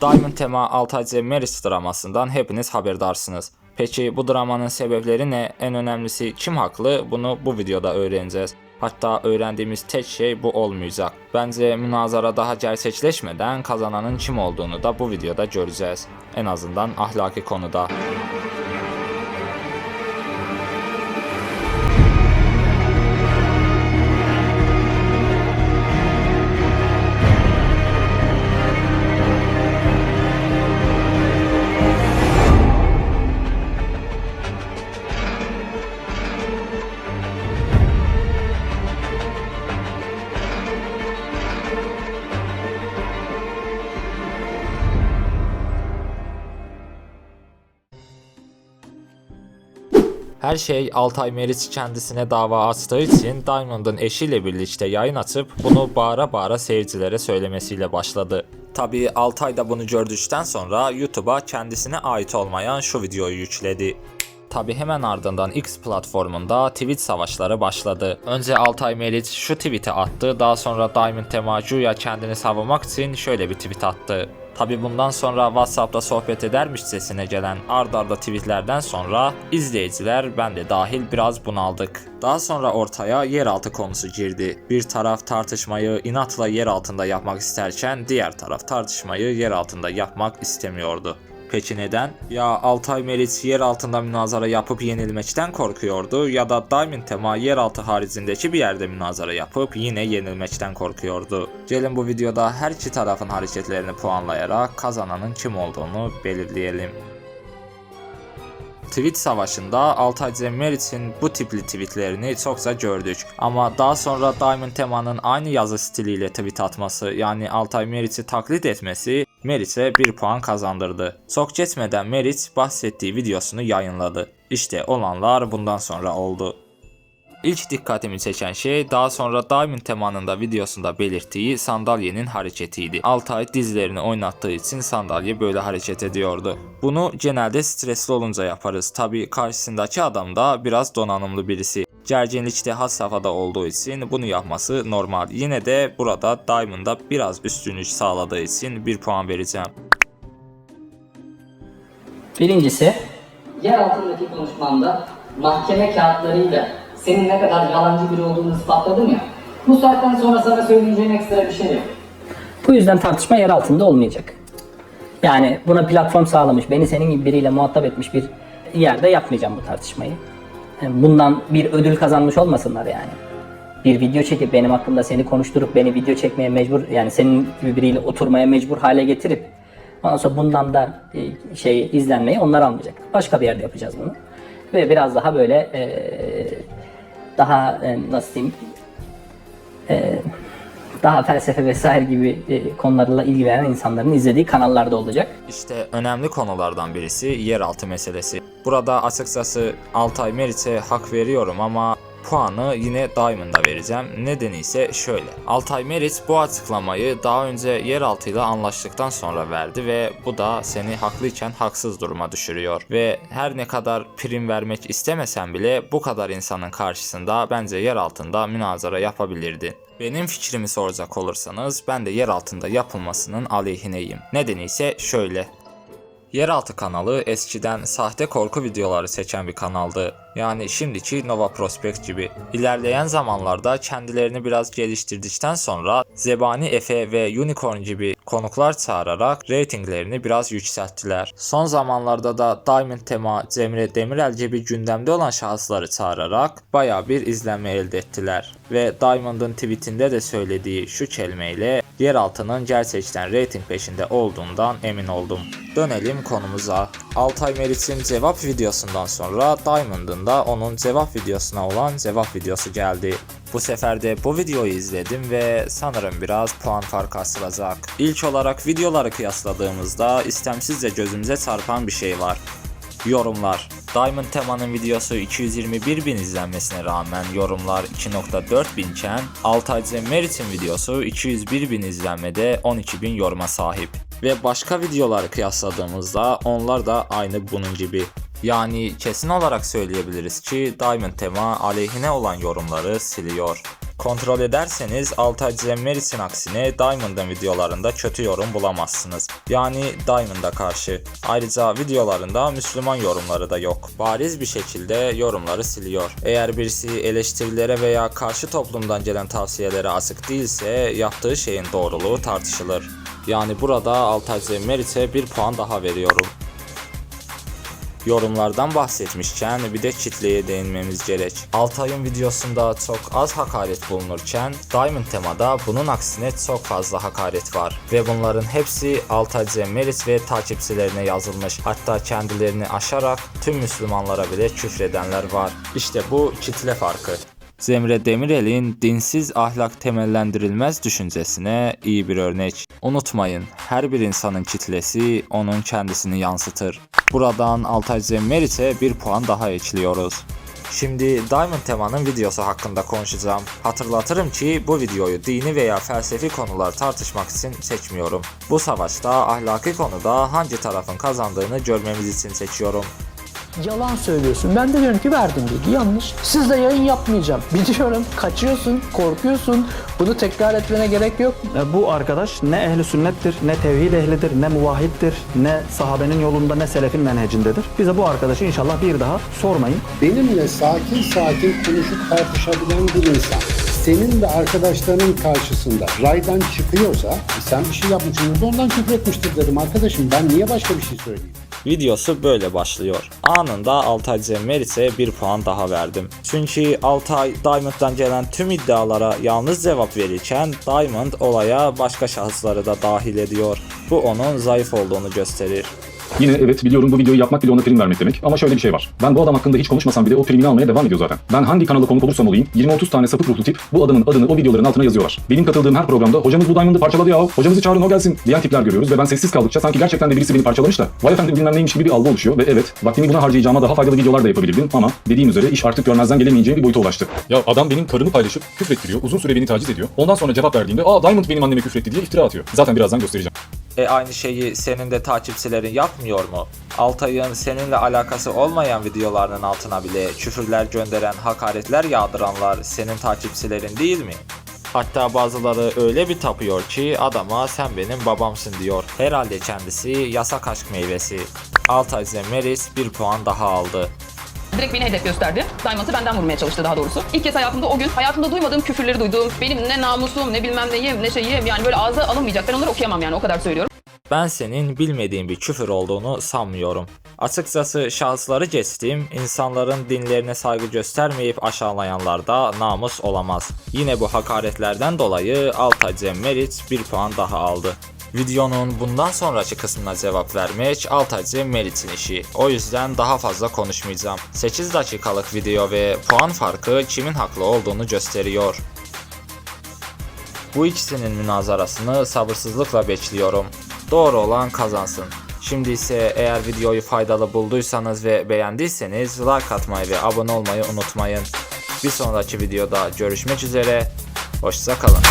Diamond tema Altay Meris dramasından hepiniz haberdarsınız. Peki bu dramanın sebepleri ne? En önemlisi kim haklı? Bunu bu videoda öğreneceğiz. Hatta öğrendiğimiz tek şey bu olmayacak. Bence münazara daha gerçekleşmeden kazananın kim olduğunu da bu videoda göreceğiz. En azından ahlaki konuda. Her şey Altay Meriç kendisine dava açtığı için Diamond'ın eşiyle birlikte yayın açıp bunu bağıra bağıra seyircilere söylemesiyle başladı. Tabi Altay da bunu gördükten sonra YouTube'a kendisine ait olmayan şu videoyu yükledi. Tabi hemen ardından X platformunda tweet savaşları başladı. Önce Altay Meriç şu tweet'i attı, daha sonra Diamond Temacu'ya kendini savunmak için şöyle bir tweet attı. Tabi bundan sonra WhatsApp'ta sohbet edermişçesine gelen ard arda tweetlerden sonra izleyiciler ben de dahil biraz bunaldık. Daha sonra ortaya yeraltı konusu girdi. Bir taraf tartışmayı inatla yer altında yapmak isterken diğer taraf tartışmayı yer altında yapmak istemiyordu. Peki neden? Ya Altay Meriç yer altında münazara yapıp yenilmekten korkuyordu ya da Diamond Tema yeraltı haricindeki bir yerde münazara yapıp yine yenilmekten korkuyordu. Gelin bu videoda her iki tarafın hareketlerini puanlayarak kazananın kim olduğunu belirleyelim. Tweet savaşında Altay Zemmer için bu tipli tweetlerini çokça gördük. Ama daha sonra Diamond Tema'nın aynı yazı stiliyle tweet atması yani Altay Meriç'i taklit etmesi Meriç'e bir puan kazandırdı. Çok geçmeden Meriç bahsettiği videosunu yayınladı. İşte olanlar bundan sonra oldu. İlk dikkatimi çeken şey daha sonra Diamond Tema'nın da videosunda belirttiği sandalyenin hareketiydi. Altay dizlerini oynattığı için sandalye böyle hareket ediyordu. Bunu genelde stresli olunca yaparız. Tabi karşısındaki adam da biraz donanımlı birisi. Gerginlikte has safhada olduğu için bunu yapması normal. Yine de burada Diamond'a biraz üstünlük sağladığı için bir puan vereceğim. Birincisi, Yer altındaki konuşmamda mahkeme kağıtlarıyla senin ne kadar yalancı biri olduğunu ispatladım ya. Bu saatten sonra sana söyleyeceğim ekstra bir şey yok. bu yüzden tartışma yer altında olmayacak. Yani buna platform sağlamış, beni senin gibi biriyle muhatap etmiş bir yerde yapmayacağım bu tartışmayı. Bundan bir ödül kazanmış olmasınlar yani. Bir video çekip benim hakkımda seni konuşturup beni video çekmeye mecbur, yani senin gibi biriyle oturmaya mecbur hale getirip ondan sonra bundan da e, şey izlenmeyi onlar almayacak. Başka bir yerde yapacağız bunu. Ve biraz daha böyle e, daha e, nasıl diyeyim daha felsefe vesaire gibi e, konularla ilgilenen insanların izlediği kanallarda olacak. İşte önemli konulardan birisi yeraltı meselesi. Burada açıkçası Altay Meriç'e hak veriyorum ama puanı yine Diamond'a vereceğim. Nedeni ise şöyle. Altay Meriç bu açıklamayı daha önce yeraltıyla anlaştıktan sonra verdi ve bu da seni haklıyken haksız duruma düşürüyor. Ve her ne kadar prim vermek istemesen bile bu kadar insanın karşısında bence yer altında münazara yapabilirdin. Benim fikrimi soracak olursanız ben de yer altında yapılmasının aleyhineyim. Nedeni ise şöyle. Yeraltı kanalı eskiden sahte korku videoları seçen bir kanaldı. Yani şimdiki Nova Prospect gibi. İlerleyen zamanlarda kendilerini biraz geliştirdikten sonra Zebani Efe ve Unicorn gibi konuklar çağırarak reytinglerini biraz yükselttiler. Son zamanlarda da Diamond Tema, Cemre Demirel gibi gündemde olan şahısları çağırarak baya bir izlenme elde ettiler. Ve Diamond'ın tweetinde de söylediği şu kelimeyle yeraltının gerçekten reyting peşinde olduğundan emin oldum. Dönelim konumuza. Altay Meriç'in cevap videosundan sonra Diamond'ın da onun cevap videosuna olan cevap videosu geldi. Bu sefer de bu videoyu izledim ve sanırım biraz puan farkı asılacak. İlk olarak videoları kıyasladığımızda istemsizce gözümüze çarpan bir şey var. Yorumlar. Diamond Tema'nın videosu 221 bin izlenmesine rağmen yorumlar 2.4 binken Altay Meriç'in videosu 201 bin izlenmede 12 bin yoruma sahip. Ve başka videoları kıyasladığımızda onlar da aynı bunun gibi. Yani kesin olarak söyleyebiliriz ki Diamond Tema aleyhine olan yorumları siliyor. Kontrol ederseniz Altay Zemmeris'in aksine Diamond'ın videolarında kötü yorum bulamazsınız. Yani Diamond'a karşı. Ayrıca videolarında Müslüman yorumları da yok. Bariz bir şekilde yorumları siliyor. Eğer birisi eleştirilere veya karşı toplumdan gelen tavsiyelere asık değilse yaptığı şeyin doğruluğu tartışılır. Yani burada Altay Zemmeris'e bir puan daha veriyorum. Yorumlardan bahsetmişken bir de kitleye değinmemiz gerek. Altay'ın videosunda çok az hakaret bulunurken Diamond temada bunun aksine çok fazla hakaret var. Ve bunların hepsi Altay Zemmeris ve takipçilerine yazılmış. Hatta kendilerini aşarak tüm Müslümanlara bile küfredenler var. İşte bu kitle farkı. Zemre Demirel'in dinsiz ahlak temellendirilmez düşüncesine iyi bir örnek. Unutmayın, her bir insanın kitlesi onun kendisini yansıtır. Buradan Altay Zemmeris'e bir puan daha ekliyoruz. Şimdi Diamond Tema'nın videosu hakkında konuşacağım. Hatırlatırım ki bu videoyu dini veya felsefi konular tartışmak için seçmiyorum. Bu savaşta ahlaki konuda hangi tarafın kazandığını görmemiz için seçiyorum. Yalan söylüyorsun. Ben de diyorum ki verdim bilgi yanlış. Sizle yayın yapmayacağım. Biliyorum kaçıyorsun, korkuyorsun. Bunu tekrar etmene gerek yok. E, Bu arkadaş ne ehli sünnettir, ne tevhid ehlidir, ne muvahhiddir, ne sahabenin yolunda, ne selefin menhecindedir. Bize bu arkadaşı inşallah bir daha sormayın. benimle sakin sakin konuşup tartışabilen bir insan senin ve arkadaşlarının karşısında raydan çıkıyorsa "E sen bir şey yapmışsın ondan küfür etmiştir dedim arkadaşım ben niye başka bir şey söyleyeyim? Videosu böyle başlıyor. Anında Altay Zemmeris'e bir puan daha verdim. Çünkü Altay Diamond'dan gelen tüm iddialara yalnız cevap verirken Diamond olaya başka şahısları da dahil ediyor. Bu onun zayıf olduğunu gösterir. Yine evet biliyorum bu videoyu yapmak bile ona prim vermek demek ama şöyle bir şey var. Ben bu adam hakkında hiç konuşmasam bile o primini almaya devam ediyor zaten. Ben hangi kanala konuk olursam olayım 20-30 tane sapık ruhlu tip bu adamın adını o videoların altına yazıyorlar. Benim katıldığım her programda hocamız bu Diamond'ı parçaladı ya hocamızı çağırın o gelsin diyen tipler görüyoruz ve ben sessiz kaldıkça sanki gerçekten de birisi beni parçalamış da vay efendim bilmem neymiş gibi bir algı oluşuyor ve evet vaktimi buna harcayacağıma daha faydalı videolar da yapabilirdim ama dediğim üzere iş artık görmezden gelemeyeceğim bir boyuta ulaştı. Ya adam benim karımı paylaşıp küfrettiriyor, uzun süre beni taciz ediyor. Ondan sonra cevap verdiğimde aa Diamond benim anneme küfretti diye iftira atıyor. Zaten birazdan göstereceğim. E aynı şeyi senin de takipçilerin yapmıyor mu? Altay'ın seninle alakası olmayan videolarının altına bile küfürler gönderen, hakaretler yağdıranlar senin takipçilerin değil mi? Hatta bazıları öyle bir tapıyor ki adama sen benim babamsın diyor. Herhalde kendisi yasak aşk meyvesi. Altay Zemmeris bir puan daha aldı. Direkt beni hedef gösterdi. Diamond'ı benden vurmaya çalıştı daha doğrusu. İlk kez hayatımda o gün hayatımda duymadığım küfürleri duydum. Benim ne namusum ne bilmem neyim ne şeyim yani böyle ağza alınmayacak. Ben onları okuyamam yani o kadar söylüyorum. Ben senin bilmediğin bir küfür olduğunu sanmıyorum. Açıkçası şahısları geçtim, insanların dinlerine saygı göstermeyip aşağılayanlar da namus olamaz. Yine bu hakaretlerden dolayı Altay Cemmerit bir puan daha aldı. Videonun bundan sonraki kısmına cevap vermek Altay Cemmerit'in işi. O yüzden daha fazla konuşmayacağım. 8 dakikalık video ve puan farkı kimin haklı olduğunu gösteriyor. Bu ikisinin münazarasını sabırsızlıkla bekliyorum. Doğru olan kazansın. Şimdi ise eğer videoyu faydalı bulduysanız ve beğendiyseniz like atmayı ve abone olmayı unutmayın. Bir sonraki videoda görüşmek üzere. Hoşça kalın.